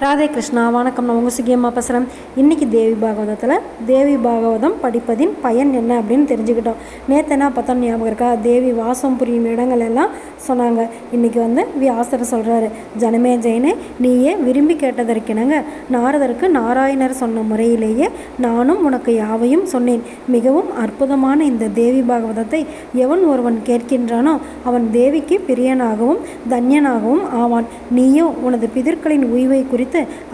ராதே கிருஷ்ணா வணக்கம். நான் உங்கள் சுகியம்மா பேசுகிறேன் இன்றைக்கி தேவி பாகவதத்தில் தேவி பாகவதம் படிப்பதின் பயன் என்ன அப்படின்னு தெரிஞ்சுக்கிட்டோம். நேற்று என்ன பார்த்தோம் ஞாபகம் இருக்கா? தேவி வாசம் புரியும் இடங்கள் எல்லாம் சொன்னாங்க. இன்றைக்கி வந்து வியாசர் சொல்கிறாரு ஜனமே ஜெயனே நீயே விரும்பி கேட்டதற்கிணங்க. நாரதருக்கு நாராயணர் சொன்ன முறையிலேயே நானும் உனக்கு யாவையும் சொன்னேன். மிகவும் அற்புதமான இந்த தேவி பாகவதத்தை எவன் ஒருவன் கேட்கின்றானோ அவன் தேவிக்கு பிரியனாகவும் தன்யனாகவும் ஆவான். நீயோ உனது பிதர்களின் உய்வை குறித்து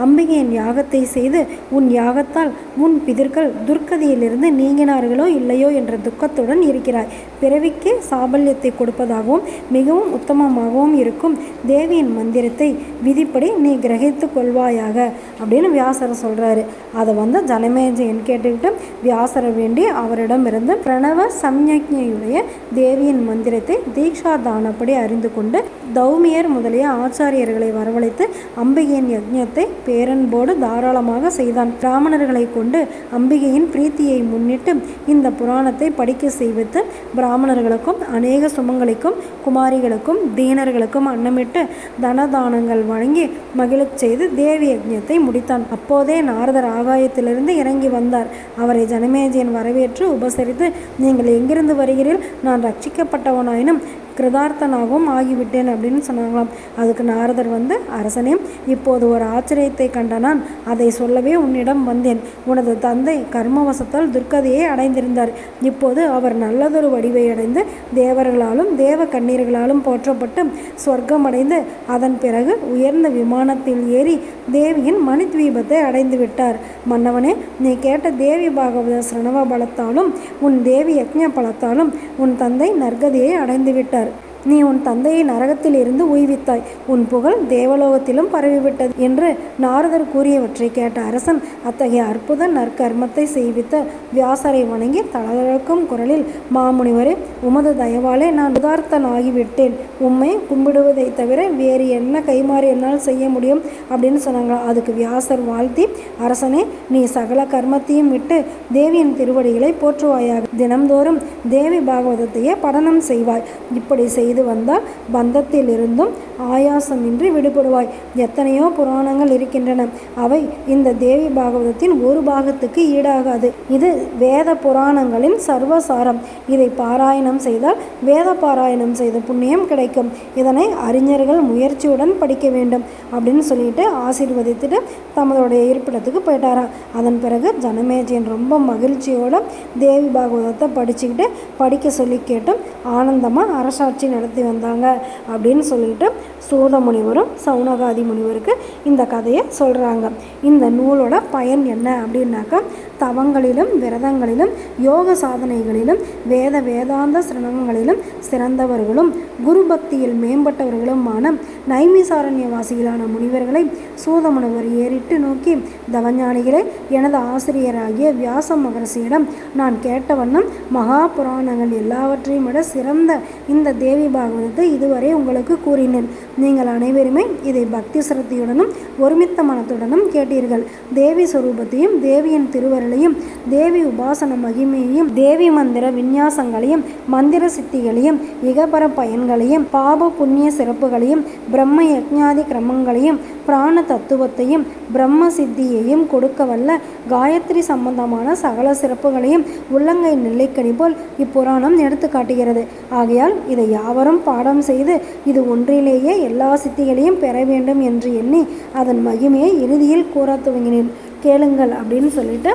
அம்பிகையின் யாகத்தை செய்து உன் யாகத்தால் உன் பிதர்கள் துர்க்கதியிலிருந்து நீங்கினார்களோ இல்லையோ என்ற துக்கத்துடன் இருக்கிறாய். பிறவிக்கே சாபல்யத்தை கொடுப்பதாகவும் மிகவும் உத்தமமாகவும் இருக்கும் தேவியின் மந்திரத்தை விதிப்படி நீ கிரகித்து கொள்வாயாக அப்படின்னு வியாசரை சொல்கிறாரு அதை வந்து ஜனமேஜயன் கேட்டுக்கிட்டு வியாசரை வேண்டி அவரிடமிருந்து பிரணவ சம்யஜையுடைய தேவியின் மந்திரத்தை தீக்ஷா தானப்படி அறிந்து கொண்டு தௌமியர் முதலிய ஆச்சாரியர்களை வரவழைத்து அம்பிகையின் காரியத்தை பேரன்போடு தாராளமாக செய்தான். பிராமணர்களை கொண்டு அம்பிகையின் பிரீத்தியை முன்னிட்டு இந்த புராணத்தை படிக்க செய்வித்து பிராமணர்களுக்கும் அநேக சுமங்களுக்கும் குமாரிகளுக்கும் தீனர்களுக்கும் அன்னமிட்டு தனதானங்கள் வழங்கி மகிழச் செய்து தேவி யஜ்யத்தை முடித்தான். அப்போதே நாரதர் ஆகாயத்திலிருந்து இறங்கி வந்தார். அவரை ஜனமேஜயன் வரவேற்று உபசரித்து நீங்கள் எங்கிருந்து வருகிறீர்கள்? நான் ரட்சிக்கப்பட்டவனாயினும் கிருதார்த்தனாகவும் ஆகிவிட்டேன் அப்படின்னு சொன்னாங்களாம். அதுக்கு நாரதர் வந்து அரசனே இப்போது ஒரு ஆச்சரியத்தை கண்ட நான் அதை சொல்லவே உன்னிடம் வந்தேன். உனது தந்தை கர்மவசத்தால் துர்க்கதையை அடைந்திருந்தார். இப்போது அவர் நல்லதொரு வடிவை அடைந்து தேவர்களாலும் தேவ கண்ணீர்களாலும் போற்றப்பட்டு சொர்க்கமடைந்து அதன் பிறகு உயர்ந்த விமானத்தில் ஏறி தேவியின் மணித்வீபத்தை அடைந்து விட்டார். மன்னவனே நீ கேட்ட தேவி பாகவத சிரணவ பலத்தாலும் உன் தேவி யக்ஞ பலத்தாலும் உன் தந்தை நற்கதியை அடைந்து விட்டார். நீ உன் தந்தையை நரகத்திலிருந்து உய்வித்தாய் உன் புகழ் தேவலோகத்திலும் பரவிவிட்டது என்று நாரதர் கூறியவற்றை கேட்ட அரசன் அத்தகைய அற்புத நற்கர்மத்தை செய்வித்த வியாசரை வணங்கி தளதழக்கும் குரலில் மாமுனிவரே உமது தயவாலே நான் உதார்த்தனாகிவிட்டேன். உம்மை கும்பிடுவதை தவிர வேறு என்ன கைமாறி என்னால் செய்ய முடியும்? அப்படின்னு சொன்னாங்க. அதுக்கு வியாசர் வாழ்த்தி அரசனே நீ சகல கர்மத்தையும் விட்டு தேவியின் திருவடிகளை போற்றுவாயாக. தினம்தோறும் தேவி பாகவதத்தையே படனம் செய்வாய். இப்படி செய்து வந்தால் பந்தத்திலிருந்தும் ஆயாசமின்றி விடுபடுவாய். எத்தனையோ புராணங்கள் இருக்கின்றன. அவை இந்த தேவி பாகவதத்தின் ஒரு பாகத்துக்கு ஈடாகாது. இது வேத புராணங்களின் சர்வசாரம். இதை பாராயணம் செய்தால் வேத பாராயணம் செய்த புண்ணியம் கிடைக்கும். இதனை அறிஞர்கள் முயற்சியுடன் படிக்க வேண்டும் அப்படின்னு சொல்லிட்டு ஆசீர்வதித்துட்டு தமதோடைய இருப்பிடத்துக்கு போயிட்டாராம் அதன் பிறகு ஜனமேஜியன் ரொம்ப மகிழ்ச்சியோடு தேவி பாகவதத்தை படிச்சுக்கிட்டு படிக்க சொல்லி கேட்டும் ஆனந்தமாக அரசாட்சி நடத்தி வந்தாங்க அப்படின்னு சொல்லிட்டு சூத முனிவரும் சௌனகாதி முனிவருக்கு இந்த கதையை சொல்கிறாங்க இந்த நூலோட பயன் என்ன அப்படின்னாக்கா தவங்களிலும் விரதங்களிலும் யோக சாதனைகளிலும் வேத வேதாந்த சிரமங்களிலும் சிறந்தவர்களும் குரு பக்தியில் மேம்பட்டவர்களுமான நைமிசாரண்யவாசிகளான முனிவர்களை சூதமுனிவர் ஏறிட்டு நோக்கி தவஞானிகளே எனது ஆசிரியராகிய வியாச மகர்ஷியிடம் நான் கேட்ட வண்ணம் மகா புராணங்கள் எல்லாவற்றையும் விட சிறந்த இந்த தேவி பாகவதத்தை இதுவரை உங்களுக்கு கூறினேன். நீங்கள் அனைவருமே இதை பக்தி சிரத்தையுடனும் ஒருமித்த மனத்துடனும் கேட்டீர்கள். தேவி சுரூபத்தையும் தேவியின் திருவருளையும் தேவி உபாசன மகிமையையும் தேவி மந்திர விந்யாசங்களையும் மந்திர சித்திகளையும் இகபர பயன்களையும் பாப புண்ணிய சிறப்புகளையும் பிரம்ம யஜ்ஞாதி கிரமங்களையும் பிராண தத்துவத்தையும் பிரம்ம சித்தியையும் கொடுக்க வல்ல காயத்ரி சம்பந்தமான சகல சிறப்புகளையும் உள்ளங்கை நெல்லைக்கணி போல் இப்புராணம் எடுத்து காட்டுகிறது. ஆகையால் இதை யாவரும் பாடம் செய்து இது ஒன்றிலேயே எல்லா சித்திகளையும் பெற வேண்டும் என்று எண்ணி அதன் மகிமையை இறுதியில் கூற துவங்கினேன். கேளுங்கள் அப்படின்னு சொல்லிட்டு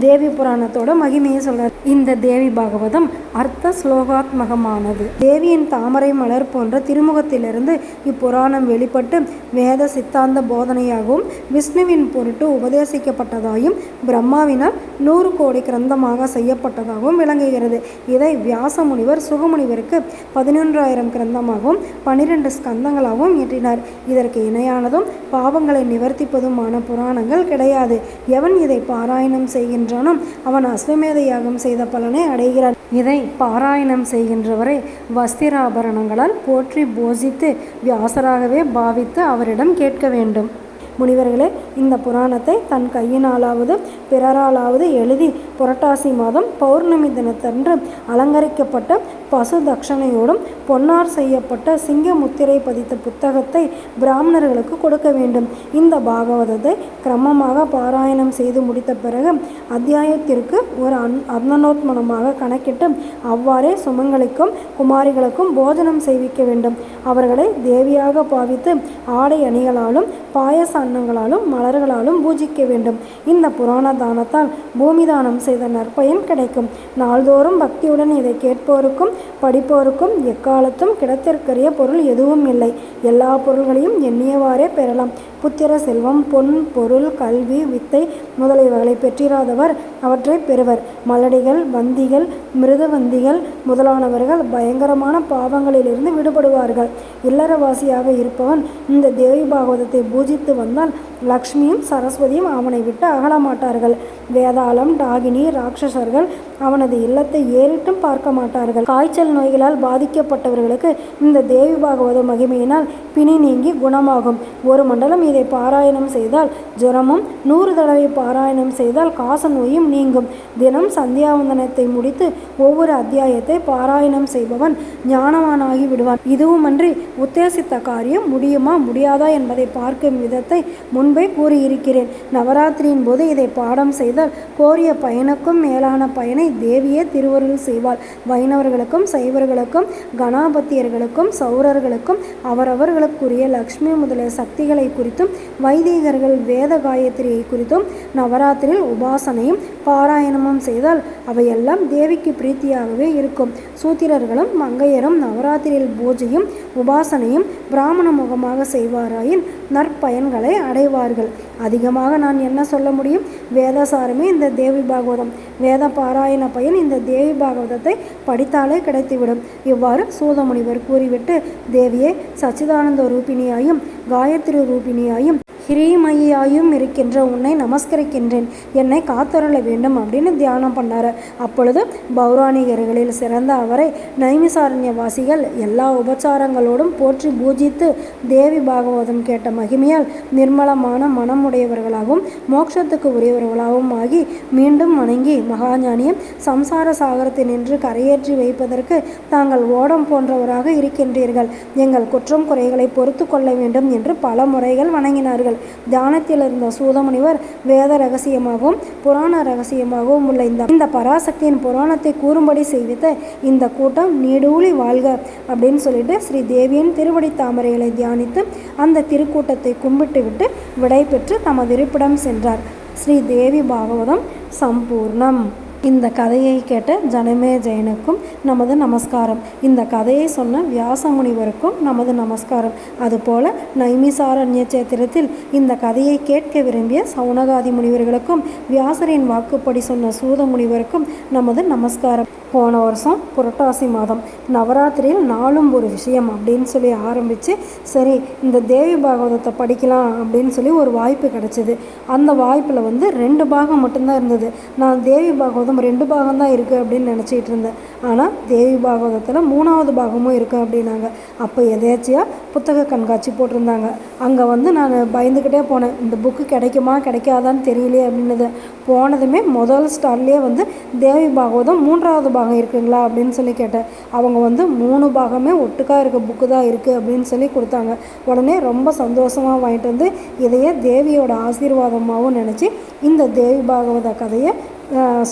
தேவி புராணத்தோட மகிமையை சொல்கிறார் இந்த தேவி பாகவதம் அர்த்த ஸ்லோகாத்மகமானது. தேவியின் தாமரை மலர் போன்ற திருமுகத்திலிருந்து இப்புராணம் வெளிப்பட்டு வேத சித்தாந்த போதனையாகவும் விஷ்ணுவின் பொருட்டு உபதேசிக்கப்பட்டதாயும் பிரம்மாவினால் நூறு கோடி கிரந்தமாக செய்யப்பட்டதாகவும் விளங்குகிறது. இதை வியாச முனிவர் சுகமுனிவருக்கு பதினொன்றாயிரம் கிரந்தமாகவும் பனிரெண்டு ஸ்கந்தங்களாகவும் இயற்றினார் இதற்கு இணையானதும் பாவங்களை நிவர்த்திப்பதுமான புராணங்கள் கிடையாது. எவன் இதை பாராயணம் செய்கின்றானோ அவன் அஸ்வமேத யாகம் செய்த பலனை அடைகிறான். இதை பாராயணம் செய்கின்றவரை வஸ்திராபரணங்களால் போற்றி போஷித்து வியாசராகவே பாவித்து அவரிடம் கேட்க வேண்டும். முனிவர்களே இந்த புராணத்தை தன் கையினாலாவது பிறராலாவது எழுதி புரட்டாசி மாதம் பௌர்ணமி தினத்தன்று அலங்கரிக்கப்பட்ட பசு தட்சணையோடும் பொன்னார் செய்யப்பட்ட சிங்க முத்திரை பதித்த புத்தகத்தை பிராமணர்களுக்கு கொடுக்க வேண்டும். இந்த பாகவதத்தை கிரமமாக பாராயணம் செய்து முடித்த பிறகு அத்தியாயத்திற்கு ஒரு அன் அன்னனோத்மனமாக கணக்கிட்டு அவ்வாறே சுமங்கலிக்கும் குமாரிகளுக்கும் போஜனம் செய்விக்க வேண்டும். அவர்களை தேவியாக பாவித்து ஆடை அணிகளாலும் பாயச அன்னங்களாலும் மலர்களாலும் பூஜிக்க வேண்டும். இந்த புராண தானத்தால் பூமி தானம் செய்த நற்பயன் கிடைக்கும். நாள்தோறும் பக்தியுடன் இதை கேட்போருக்கும் படிப்போருக்கும் எக்காலத்தும் கிடைத்திருக்கிற பொருள் எதுவும் இல்லை. எல்லா பொருள்களையும் எண்ணியவாறே பெறலாம். புத்திர செல்வம் பொன் பொருள் கல்வி வித்தை முதலியவைகளை பெற்றிராதவர் அவற்றை பெறுவர். மலடிகள் வந்திகள் மிருதவந்திகள் முதலானவர்கள் பயங்கரமான பாவங்களிலிருந்து விடுபடுவார்கள். இல்லறவாசியாக இருப்பவன் இந்த தேவி பாகவதத்தை பூஜித்து வந்தால் லக்ஷ்மியும் சரஸ்வதியும் அவனை விட்டு அகலமாட்டார்கள். வேதாளம் டாகினி ராட்சசர்கள் அவனது இல்லத்தை ஏறிட்டும் பார்க்க மாட்டார்கள். காய்ச்சல் நோய்களால் பாதிக்கப்பட்டவர்களுக்கு இந்த தேவி பாகவத மகிமையினால் பிணி நீங்கி குணமாகும். ஒரு மண்டலம் இதை பாராயணம் செய்தால் ஜுரமும் நூறு தடவை பாராயணம் செய்தால் காச நோயும் நீங்கும். தினம் சந்தியாவந்தனத்தை முடித்து ஒவ்வொரு அத்தியாயத்தை பாராயணம் செய்பவன் ஞானவானாகி விடுவான். இதுவுமன்றி உத்தேசித்த காரியம் முடியுமா முடியாதா என்பதை பார்க்கும் விதத்தை முன் முன்பே கூறியிருக்கிறேன். நவராத்திரியின் போது இதை பாடம் செய்தால் கோரிய பயனுக்கும் மேலான பயனை தேவியே திருவருள் செய்வாள். வைணவர்களுக்கும் சைவர்களுக்கும் கணாபத்தியர்களுக்கும் சௌரர்களுக்கும் அவரவர்களுக்குரிய லக்ஷ்மி முதலிய சக்திகளை குறித்தும் வைதிகர்கள் வேத காயத்ரியை குறித்தும் நவராத்திரியில் உபாசனையும் பாராயணமும் செய்தால் அவையெல்லாம் தேவிக்கு பிரீத்தியாகவே இருக்கும். சூத்திரர்களும் மங்கையரும் நவராத்திரியில் பூஜையும் உபாசனையும் பிராமண முகமாக செய்வாராயின் நற்பயன்களை அடைவார் அடைவார்கள் அதிகமாக நான் என்ன சொல்ல முடியும்? வேதசாரமே இந்த தேவி பாகவதம். வேத பாராயண பயன் இந்த தேவி பாகவதத்தை படித்தாலே கிடைத்துவிடும். இவ்வாறு சூதமுனிவர் கூறிவிட்டு தேவியே சச்சிதானந்த ரூபிணியாயும் காயத்ரி ரூபிணியாயும் ஹிரீமயியாயும் இருக்கின்ற உன்னை நமஸ்கரிக்கின்றேன். என்னை காத்தருள வேண்டும் அப்படின்னு தியானம் பண்ணார். அப்பொழுது பௌராணிகர்களில் சிறந்த அவரை நைமிசாரண்யவாசிகள் எல்லா உபச்சாரங்களோடும் போற்றி பூஜித்து தேவி பாகவதம் கேட்ட மகிமையால் நிர்மலமான மனமுடையவர்களாகவும் மோட்சத்துக்கு உரியவர்களாகவும் ஆகி மீண்டும் வணங்கி மகாஞானியம் சம்சார சாகரத்தை நின்று கரையேற்றி வைப்பதற்கு தாங்கள் ஓடம் போன்றவராக இருக்கின்றீர்கள். எங்கள் குற்றம் குறைகளை பொறுத்து கொள்ள வேண்டும் என்று பல முறைகள் வணங்கினார்கள். தியானத்தில் இருந்த சூதமுனிவர் வேத ரகசியமாகவும் புராண ரகசியமாகவும் உள்ள இந்த இந்த பராசக்தியின் புராணத்தை கூறும்படி செய்வித்த இந்த கூட்டம் நீடூழி வாழ்க அப்படின்னு சொல்லிட்டு ஸ்ரீ தேவியின் திருவடி தாமரைகளை தியானித்து அந்த திருக்கூட்டத்தை கும்பிட்டு விட்டு விடை பெற்று தமது இருப்பிடம் சென்றார். ஸ்ரீ தேவி பாகவதம் சம்பூர்ணம். இந்த கதையை கேட்ட ஜனமே ஜெயனுக்கும் நமது நமஸ்காரம். இந்த கதையை சொன்ன வியாச முனிவருக்கும் நமது நமஸ்காரம். அதுபோல நைமிசாரண்ய சேத்திரத்தில் இந்த கதையை கேட்க விரும்பிய சவுனகாதி முனிவர்களுக்கும் வியாசரின் வாக்குப்படி சொன்ன சூத முனிவருக்கும் நமது நமஸ்காரம். போன வருஷம் புரட்டாசி மாதம் நவராத்திரியில் நாளும் ஒரு விஷயம் அப்படின்னு சொல்லி ஆரம்பித்து சரி இந்த தேவி பாகவதத்தை படிக்கலாம் அப்படின்னு சொல்லி ஒரு வாய்ப்பு கிடச்சிது. அந்த வாய்ப்பில் வந்து ரெண்டு பாகம் மட்டும்தான் இருந்தது. நான் தேவி பாகவதம் ரெண்டு பாகம் தான் இருக்குது அப்படின்னு நினச்சிட்டு இருந்தேன். ஆனால் தேவி பாகவதத்தில் மூணாவது பாகமும் இருக்குது அப்படின்னாங்க. அப்போ எதேச்சியாக புத்தக கண்காட்சி போட்டிருந்தாங்க. அங்கே வந்து நான் பயந்துக்கிட்டே போனேன். இந்த புக்கு கிடைக்குமா கிடைக்காதான்னு தெரியலையே அப்படின்னது. போனதுமே முதல் ஸ்டார்லேயே வந்து தேவி பாகவதம் மூன்றாவது பாகம் இருக்குங்களா அப்படின்னு சொல்லி கேட்டேன். அவங்க வந்து மூணு பாகமே ஒட்டுக்கா இருக்க புக்கு தான் இருக்குது அப்படின்னு சொல்லி கொடுத்தாங்க. உடனே ரொம்ப சந்தோஷமாக வாங்கிட்டு வந்து இதையே தேவியோட ஆசீர்வாதமாகவும் நினச்சி இந்த தேவி பாகவத கதையை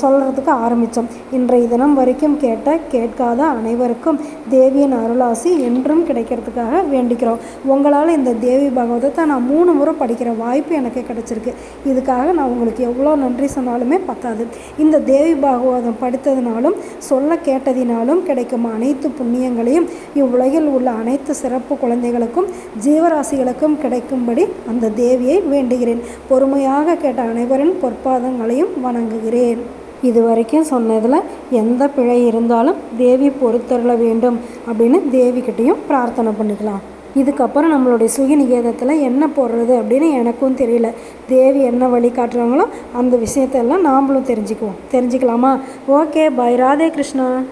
சொல்கிறதுக்கு ஆரம்பித்தோம் இன்றைய தினம் வரைக்கும் கேட்ட கேட்காத அனைவருக்கும் தேவியின் அருளாசி என்றும் கிடைக்கிறதுக்காக வேண்டிக்கிறோம். உங்களால் இந்த தேவி பகவதத்தை நான் மூணு முறை படிக்கிற வாய்ப்பு எனக்கு கிடச்சிருக்கு. இதுக்காக நான் உங்களுக்கு எவ்வளோ நன்றி சொன்னாலுமே பத்தாது. இந்த தேவி பாகவதம் படித்ததினாலும் சொல்ல கேட்டதினாலும் கிடைக்கும் அனைத்து புண்ணியங்களையும் இவ்வுலகில் உள்ள அனைத்து சிறப்பு குழந்தைகளுக்கும் ஜீவராசிகளுக்கும் கிடைக்கும்படி அந்த தேவியை வேண்டுகிறேன். பொறுமையாக கேட்ட அனைவரின் பொற்பாதங்களையும் வணங்குகிறேன். இது வரைக்கும் சொன்னதில் எந்த பிழை இருந்தாலும் தேவி பொறுத்தருள வேண்டும் அப்படின்னு தேவிக்கிட்டேயும் பிரார்த்தனை பண்ணிக்கலாம். இதுக்கப்புறம் நம்மளுடைய சுயநிகேதத்தில் என்ன போடுறது அப்படின்னு எனக்கும் தெரியல. தேவி என்ன வழி காட்டுறாங்களோ அந்த விஷயத்தெல்லாம் நாம்ளும் தெரிஞ்சுக்குவோம். தெரிஞ்சுக்கலாமா? Okay bye. ராதே கிருஷ்ணா.